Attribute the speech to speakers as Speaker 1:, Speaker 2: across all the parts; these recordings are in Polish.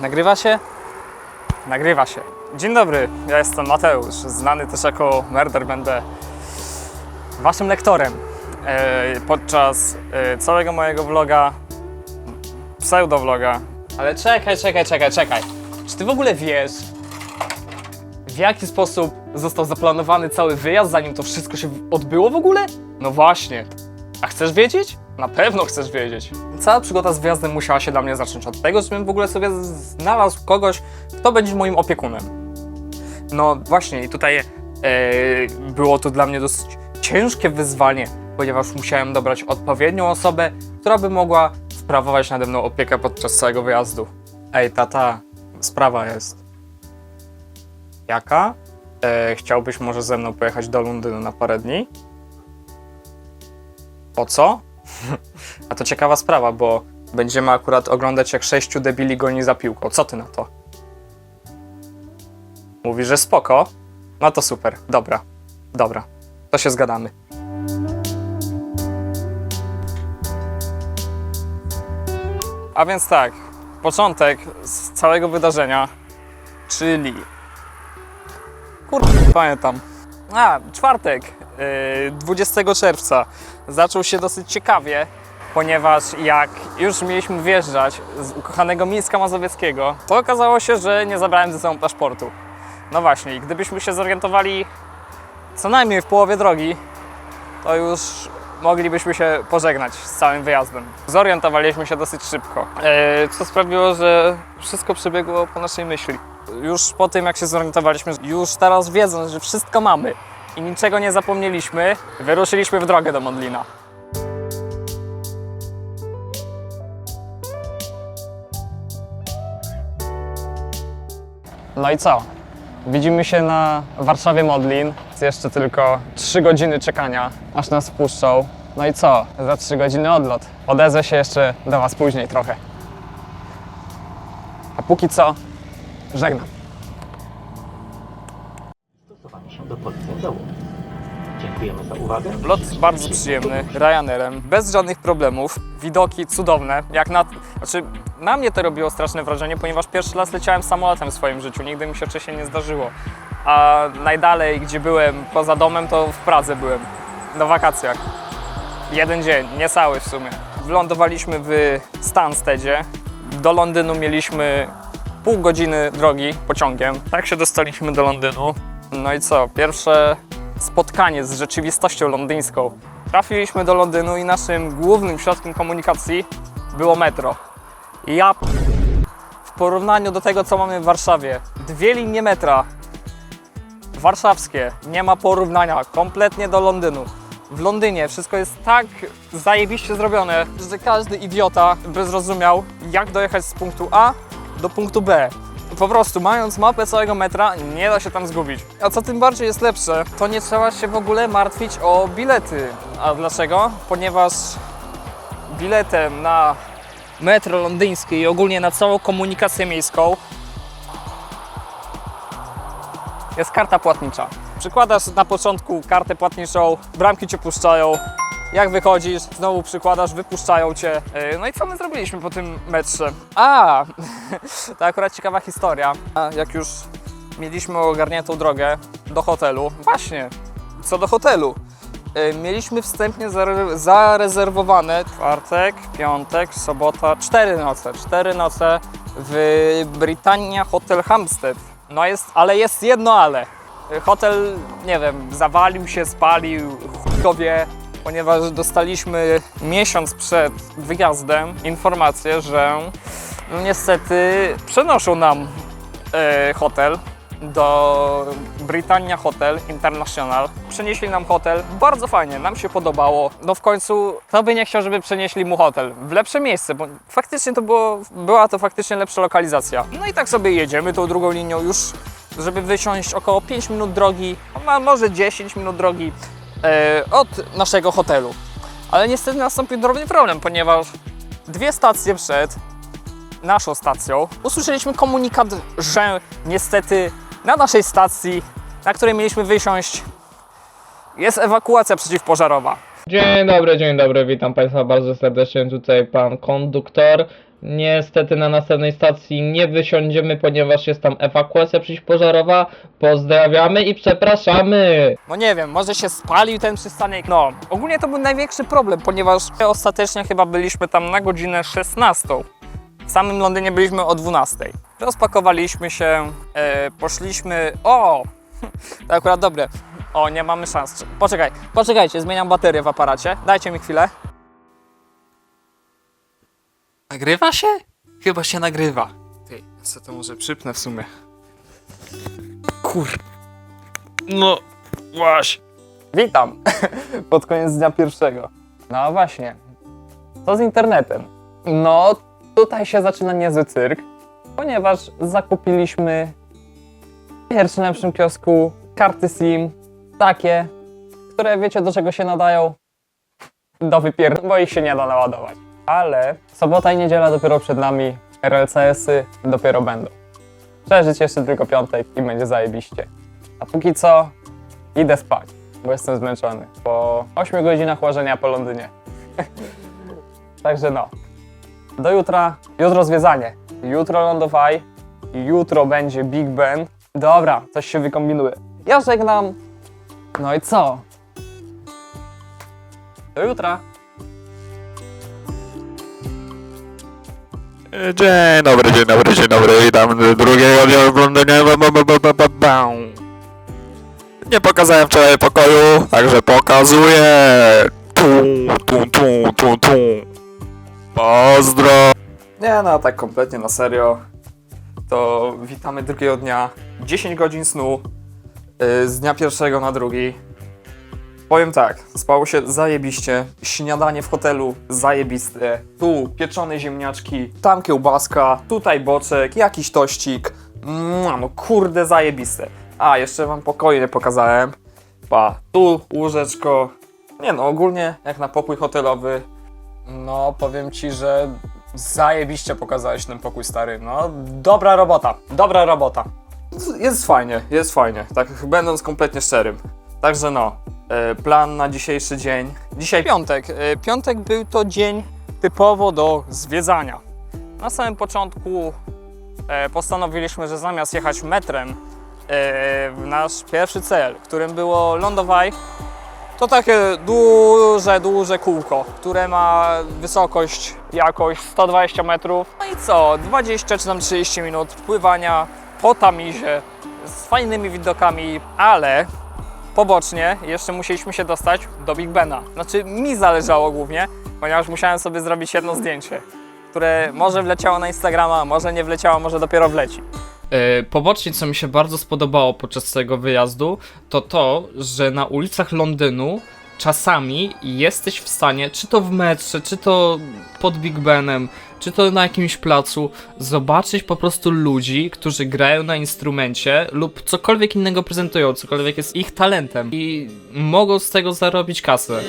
Speaker 1: Nagrywa się? Nagrywa się. Dzień dobry, ja jestem Mateusz, znany też jako Murder Będę waszym lektorem. E, podczas e, całego mojego vloga, pseudovloga. Ale czekaj, czekaj, czekaj, czekaj. Czy ty w ogóle wiesz, w jaki sposób został zaplanowany cały wyjazd, zanim to wszystko się odbyło w ogóle? No właśnie. A chcesz wiedzieć? Na pewno chcesz wiedzieć. Cała przygoda z wyjazdem musiała się dla mnie zacząć od tego, żebym w ogóle sobie znalazł kogoś, kto będzie moim opiekunem. No właśnie, i tutaj e, było to dla mnie dosyć ciężkie wyzwanie, ponieważ musiałem dobrać odpowiednią osobę, która by mogła sprawować nade mną opiekę podczas całego wyjazdu. Ej, tata, sprawa jest. Jaka? E, chciałbyś może ze mną pojechać do Londynu na parę dni? Po co? A to ciekawa sprawa, bo będziemy akurat oglądać jak sześciu debili goni za piłką. Co ty na to? Mówisz, że spoko? No to super, dobra, dobra, to się zgadamy. A więc tak, początek z całego wydarzenia, czyli... Kurde, nie pamiętam. A, czwartek, yy, 20 czerwca. Zaczął się dosyć ciekawie, ponieważ jak już mieliśmy wjeżdżać z ukochanego Mińska Mazowieckiego, to okazało się, że nie zabrałem ze sobą paszportu. No właśnie, gdybyśmy się zorientowali co najmniej w połowie drogi, to już moglibyśmy się pożegnać z całym wyjazdem. Zorientowaliśmy się dosyć szybko, e, co sprawiło, że wszystko przebiegło po naszej myśli. Już po tym, jak się zorientowaliśmy, już teraz wiedząc, że wszystko mamy i niczego nie zapomnieliśmy, wyruszyliśmy w drogę do Modlina. No i co? Widzimy się na Warszawie Modlin. Jest jeszcze tylko 3 godziny czekania, aż nas wpuszczą. No i co? Za 3 godziny odlot. Odezwę się jeszcze do Was później trochę. A póki co, żegnam.
Speaker 2: stosowanie się do policji dołu. Dziękujemy za uwagę.
Speaker 1: Lot bardzo przyjemny, Ryanerem, bez żadnych problemów, widoki cudowne, jak na... Znaczy, na mnie to robiło straszne wrażenie, ponieważ pierwszy raz leciałem samolotem w swoim życiu, nigdy mi się wcześniej nie zdarzyło. A najdalej, gdzie byłem poza domem, to w Pradze byłem, na wakacjach. Jeden dzień, niecały w sumie. Wylądowaliśmy w Stanstedzie, do Londynu mieliśmy pół godziny drogi pociągiem. Tak się dostaliśmy do Londynu. No i co? Pierwsze spotkanie z rzeczywistością londyńską. Trafiliśmy do Londynu i naszym głównym środkiem komunikacji było metro. I ja w porównaniu do tego, co mamy w Warszawie, dwie linie metra warszawskie, nie ma porównania kompletnie do Londynu. W Londynie wszystko jest tak zajebiście zrobione, że każdy idiota by zrozumiał, jak dojechać z punktu A do punktu B. Po prostu, mając mapę całego metra, nie da się tam zgubić. A co tym bardziej jest lepsze, to nie trzeba się w ogóle martwić o bilety. A dlaczego? Ponieważ biletem na metro londyńskie i ogólnie na całą komunikację miejską jest karta płatnicza. Przykładasz na początku kartę płatniczą, bramki cię puszczają. Jak wychodzisz, znowu przykładasz, wypuszczają cię. Yy, No i co my zrobiliśmy po tym metrze? A, to akurat ciekawa historia. Jak już mieliśmy ogarniętą drogę do hotelu, właśnie, co do hotelu. Yy, Mieliśmy wstępnie zare- zarezerwowane czwartek, piątek, sobota, cztery noce. Cztery noce w Britannia Hotel Hampstead. No jest, ale jest jedno ale. Hotel, nie wiem, zawalił się, spalił, chujowie, ponieważ dostaliśmy miesiąc przed wyjazdem informację, że no niestety przenoszą nam e, hotel do Britannia Hotel International. Przenieśli nam hotel, bardzo fajnie, nam się podobało. No w końcu, kto by nie chciał, żeby przenieśli mu hotel w lepsze miejsce, bo faktycznie to było, była to faktycznie lepsza lokalizacja. No i tak sobie jedziemy tą drugą linią już, żeby wysiąść około 5 minut drogi, a może 10 minut drogi e, od naszego hotelu. Ale niestety nastąpił drobny problem, ponieważ dwie stacje przed naszą stacją, usłyszeliśmy komunikat, że niestety na naszej stacji, na której mieliśmy wysiąść, jest ewakuacja przeciwpożarowa.
Speaker 3: Dzień dobry, dzień dobry, witam Państwa bardzo serdecznie. Tutaj Pan konduktor. Niestety na następnej stacji nie wysiądziemy, ponieważ jest tam ewakuacja przeciwpożarowa. Pozdrawiamy i przepraszamy!
Speaker 1: No nie wiem, może się spalił ten przystanek. No, ogólnie to był największy problem, ponieważ ostatecznie chyba byliśmy tam na godzinę 16. W samym Londynie byliśmy o 12. Rozpakowaliśmy się, e, poszliśmy. O! To akurat dobre. O, nie mamy szans. Poczekaj, poczekajcie, zmieniam baterię w aparacie. Dajcie mi chwilę. Nagrywa się? Chyba się nagrywa. Ty, sobie to może przypnę w sumie. Kur... No, właśnie. Witam. Pod koniec dnia pierwszego. No właśnie. Co z internetem? No, tutaj się zaczyna niezły cyrk, ponieważ zakupiliśmy w pierwszym lepszym kiosku karty SIM, takie, które wiecie do czego się nadają? Do wypier... bo ich się nie da naładować. Ale sobota i niedziela dopiero przed nami, RLCS-y dopiero będą. Przeżyć jeszcze tylko piątek i będzie zajebiście. A póki co idę spać, bo jestem zmęczony. Po 8 godzinach łażenia po Londynie. Także no. Do jutra. Jutro zwiedzanie. Jutro lądowaj. Jutro będzie Big Ben. Dobra, coś się wykombinuje. Ja żegnam. No i co? Do jutra.
Speaker 4: Dzień dobry, dzień dobry, dzień dobry, witam drugiego dnia ba. Nie pokazałem wczoraj pokoju, także pokazuję. Tu, tu, tu, tu, tu. Pozdro.
Speaker 1: Nie no, tak kompletnie na serio. To witamy drugiego dnia. 10 godzin snu yy, z dnia pierwszego na drugi. Powiem tak, spało się zajebiście. Śniadanie w hotelu zajebiste. Tu pieczone ziemniaczki, tam kiełbaska, tutaj boczek, jakiś tościk. Mua, no kurde zajebiste. A, jeszcze wam pokoje nie pokazałem. Pa, tu łóżeczko. Nie no, ogólnie jak na pokój hotelowy, no, powiem ci, że zajebiście pokazałeś ten pokój stary. No, dobra robota, dobra robota. Jest fajnie, jest fajnie, tak będąc kompletnie szczerym. Także no, e, plan na dzisiejszy dzień. Dzisiaj piątek. E, Piątek był to dzień typowo do zwiedzania. Na samym początku e, postanowiliśmy, że zamiast jechać metrem, nasz pierwszy cel, którym było Lądowaj, to takie duże, duże kółko, które ma wysokość jakoś 120 metrów. No i co, 20 czy tam 30 minut pływania po Tamizie z fajnymi widokami, ale pobocznie jeszcze musieliśmy się dostać do Big Bena. Znaczy mi zależało głównie, ponieważ musiałem sobie zrobić jedno zdjęcie, które może wleciało na Instagrama, może nie wleciało, może dopiero wleci.
Speaker 5: E, Pobocznie, co mi się bardzo spodobało podczas tego wyjazdu, to to, że na ulicach Londynu czasami jesteś w stanie, czy to w metrze, czy to pod Big Benem, czy to na jakimś placu, zobaczyć po prostu ludzi, którzy grają na instrumencie lub cokolwiek innego prezentują, cokolwiek jest ich talentem i mogą z tego zarobić kasę.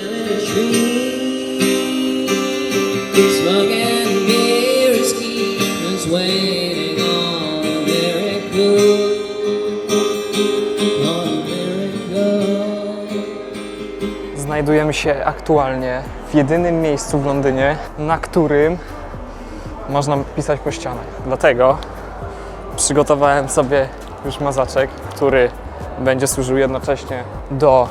Speaker 1: Znajdujemy się aktualnie w jedynym miejscu w Londynie, na którym można pisać po ścianach. Dlatego przygotowałem sobie już mazaczek, który będzie służył jednocześnie do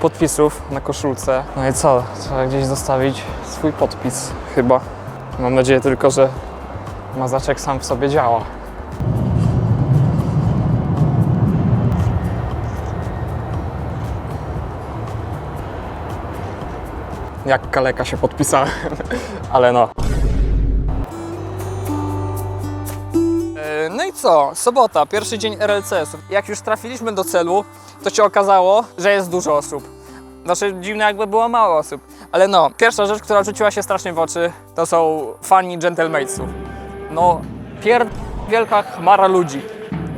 Speaker 1: podpisów na koszulce. No i co? Trzeba gdzieś zostawić swój podpis chyba. Mam nadzieję tylko, że mazaczek sam w sobie działa. Jak kaleka się podpisałem, ale no. E, No i co? Sobota, pierwszy dzień RLCS-ów. Jak już trafiliśmy do celu, to się okazało, że jest dużo osób. Znaczy dziwne jakby było mało osób. Ale no, pierwsza rzecz, która rzuciła się strasznie w oczy, to są fani Gentlemate'sów. No, wielka chmara ludzi.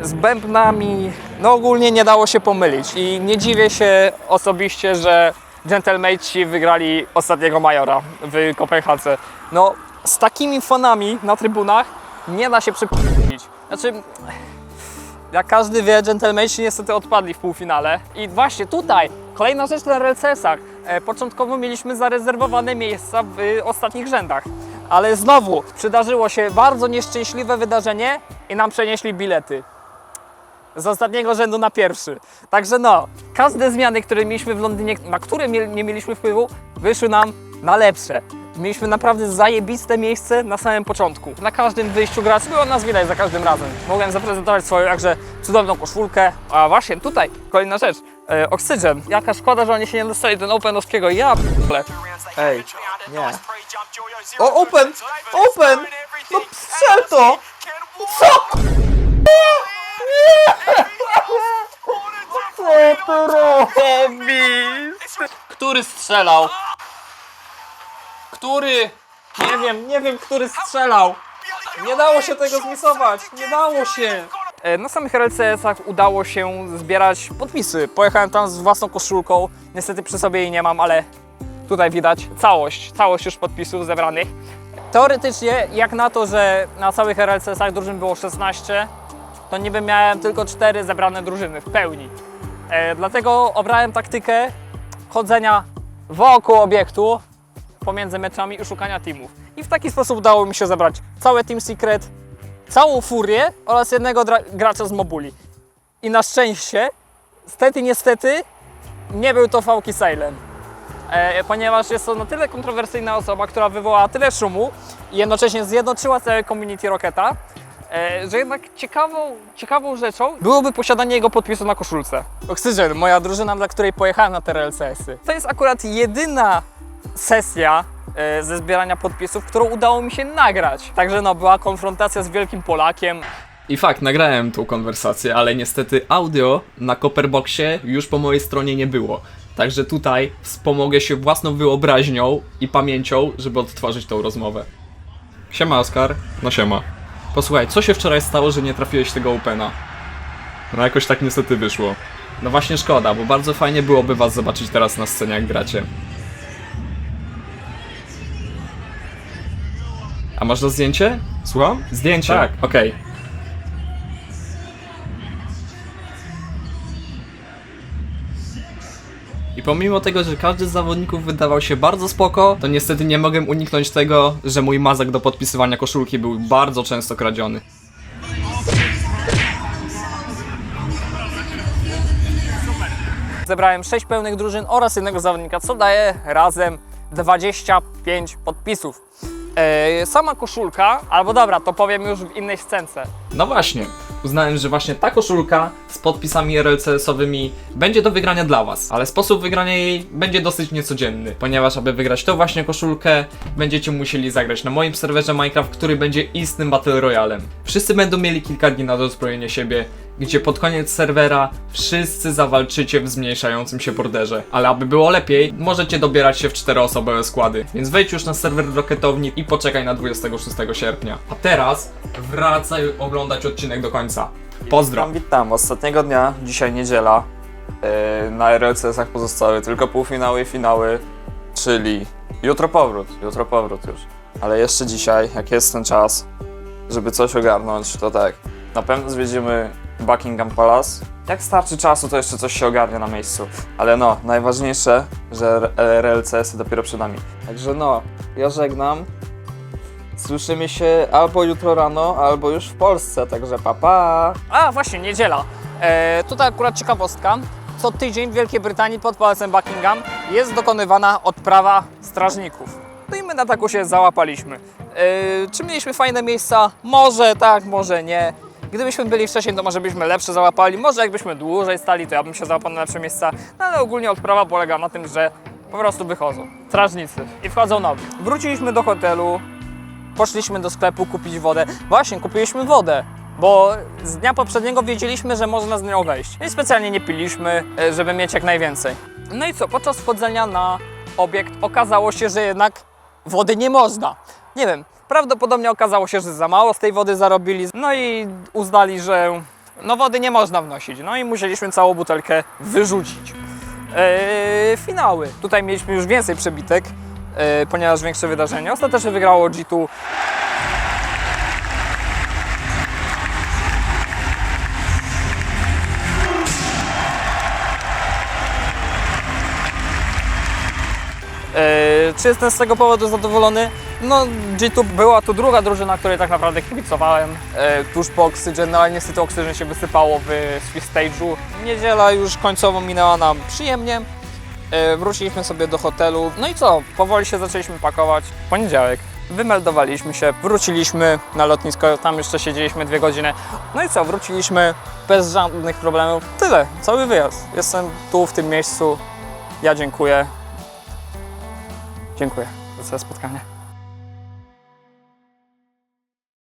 Speaker 1: Z bębnami, no ogólnie nie dało się pomylić. I nie dziwię się osobiście, że Gentlematesi wygrali ostatniego majora w Kopenhadze. No, z takimi fanami na trybunach nie da się przypuścić. Znaczy, jak każdy wie, Gentlematesi niestety odpadli w półfinale. I właśnie tutaj, kolejna rzecz na RLCS-ach. E, początkowo mieliśmy zarezerwowane miejsca w ostatnich rzędach. Ale znowu przydarzyło się bardzo nieszczęśliwe wydarzenie i nam przenieśli bilety. Z ostatniego rzędu na pierwszy. Także no, każde zmiany, które mieliśmy w Londynie, na które nie mieliśmy wpływu, wyszły nam na lepsze. Mieliśmy naprawdę zajebiste miejsce na samym początku. Na każdym wyjściu graczy było nas widać za każdym razem. Mogłem zaprezentować swoją jakże cudowną koszulkę. A właśnie tutaj, kolejna rzecz. E, Oxygen. Jaka szkoda, że oni się nie dostali do Openowskiego. Ja p***le. Ej, nie. O, Open! Open! No strzel to! Który strzelał? Który? Nie wiem, nie wiem, który strzelał. Nie dało się tego zmisować, nie dało się. E, Na samych RLCS-ach udało się zbierać podpisy. Pojechałem tam z własną koszulką. Niestety przy sobie jej nie mam, ale tutaj widać całość, całość już podpisów zebranych. Teoretycznie, jak na to, że na całych RLCS-ach drużyn było 16, to niby miałem tylko 4 zebrane drużyny w pełni. E, dlatego obrałem taktykę chodzenia wokół obiektu pomiędzy meczami i szukania teamów. I w taki sposób udało mi się zebrać całe Team Secret, całą furię oraz jednego gracza z Mobuli. I na szczęście, stety niestety, nie był to Fauki Silent. E, ponieważ jest to na tyle kontrowersyjna osoba, która wywołała tyle szumu i jednocześnie zjednoczyła całe community Rocketa, że jednak ciekawą, ciekawą rzeczą byłoby posiadanie jego podpisu na koszulce. Oxygen, moja drużyna, dla której pojechałem na te RLCS-y. To jest akurat jedyna sesja e, ze zbierania podpisów, którą udało mi się nagrać. Także no, była konfrontacja z wielkim Polakiem.
Speaker 5: I fakt, nagrałem tą konwersację, ale niestety audio na Copperboxie już po mojej stronie nie było. Także tutaj wspomogę się własną wyobraźnią i pamięcią, żeby odtworzyć tą rozmowę. Siema Oskar. No siema. Posłuchaj, co się wczoraj stało, że nie trafiłeś tego Opena? No jakoś tak niestety wyszło. No właśnie szkoda, bo bardzo fajnie byłoby was zobaczyć teraz na scenie jak gracie. A masz to zdjęcie? Słucham? Zdjęcie? Tak. Okej. I pomimo tego, że każdy z zawodników wydawał się bardzo spoko, to niestety nie mogłem uniknąć tego, że mój mazak do podpisywania koszulki był bardzo często kradziony.
Speaker 1: Zebrałem 6 pełnych drużyn oraz jednego zawodnika, co daje razem 25 podpisów. E, sama koszulka, albo dobra, to powiem już w innej scence.
Speaker 5: No właśnie, uznałem, że właśnie ta koszulka z podpisami RLCS-owymi będzie do wygrania dla Was, ale sposób wygrania jej będzie dosyć niecodzienny, ponieważ aby wygrać tą właśnie koszulkę, będziecie musieli zagrać na moim serwerze Minecraft, który będzie istnym Battle Royalem. Wszyscy będą mieli kilka dni na dozbrojenie siebie, gdzie pod koniec serwera wszyscy zawalczycie w zmniejszającym się borderze. Ale aby było lepiej, możecie dobierać się w czteroosobowe składy, więc wejdź już na serwer Rocketowni i poczekaj na 26 sierpnia. A teraz wracaj oglądać odcinek do końca. Pozdro!
Speaker 1: Witam, witam. Ostatniego dnia, dzisiaj niedziela. Yy, na RLCS-ach pozostały tylko półfinały i finały, czyli jutro powrót, jutro powrót już. Ale jeszcze dzisiaj, jak jest ten czas, żeby coś ogarnąć, to tak, na pewno zwiedzimy Buckingham Palace. Jak starczy czasu, to jeszcze coś się ogarnie na miejscu. Ale no, najważniejsze, że RLCS-y dopiero przed nami. Także no, ja żegnam. Słyszymy się albo jutro rano, albo już w Polsce, także pa pa! A, właśnie, niedziela. E, tutaj akurat ciekawostka. Co tydzień w Wielkiej Brytanii pod Pałacem Buckingham jest dokonywana odprawa strażników. No i my na taku się załapaliśmy. E, czy mieliśmy fajne miejsca? Może tak, może nie. Gdybyśmy byli wcześniej, to może byśmy lepsze załapali. Może jakbyśmy dłużej stali, to ja bym się załapał na lepsze miejsca. No ale ogólnie odprawa polega na tym, że po prostu wychodzą strażnicy i wchodzą nowi. Wróciliśmy do hotelu, poszliśmy do sklepu kupić wodę. Właśnie, kupiliśmy wodę, bo z dnia poprzedniego wiedzieliśmy, że można z nią wejść. I specjalnie nie piliśmy, e, żeby mieć jak najwięcej. No i co, podczas wchodzenia na obiekt okazało się, że jednak wody nie można. Nie wiem, prawdopodobnie okazało się, że za mało z tej wody zarobili, no i uznali, że no wody nie można wnosić. No i musieliśmy całą butelkę wyrzucić. Eee, finały. Tutaj mieliśmy już więcej przebitek, ponieważ większe wydarzenie. Ostatecznie wygrało G2 E, Czy jestem z tego powodu zadowolony? No, G2 była to druga drużyna, której tak naprawdę kibicowałem e, tuż po Oxygen, no ale niestety Oxygen się wysypało w Swiss Stage'u. Niedziela już końcowo minęła nam przyjemnie. E, wróciliśmy sobie do hotelu. No i co? Powoli się zaczęliśmy pakować. Poniedziałek. Wymeldowaliśmy się, wróciliśmy na lotnisko, tam jeszcze siedzieliśmy dwie godziny. No i co? Wróciliśmy bez żadnych problemów. Tyle, cały wyjazd. Jestem tu, w tym miejscu. Ja dziękuję. Dziękuję za spotkanie.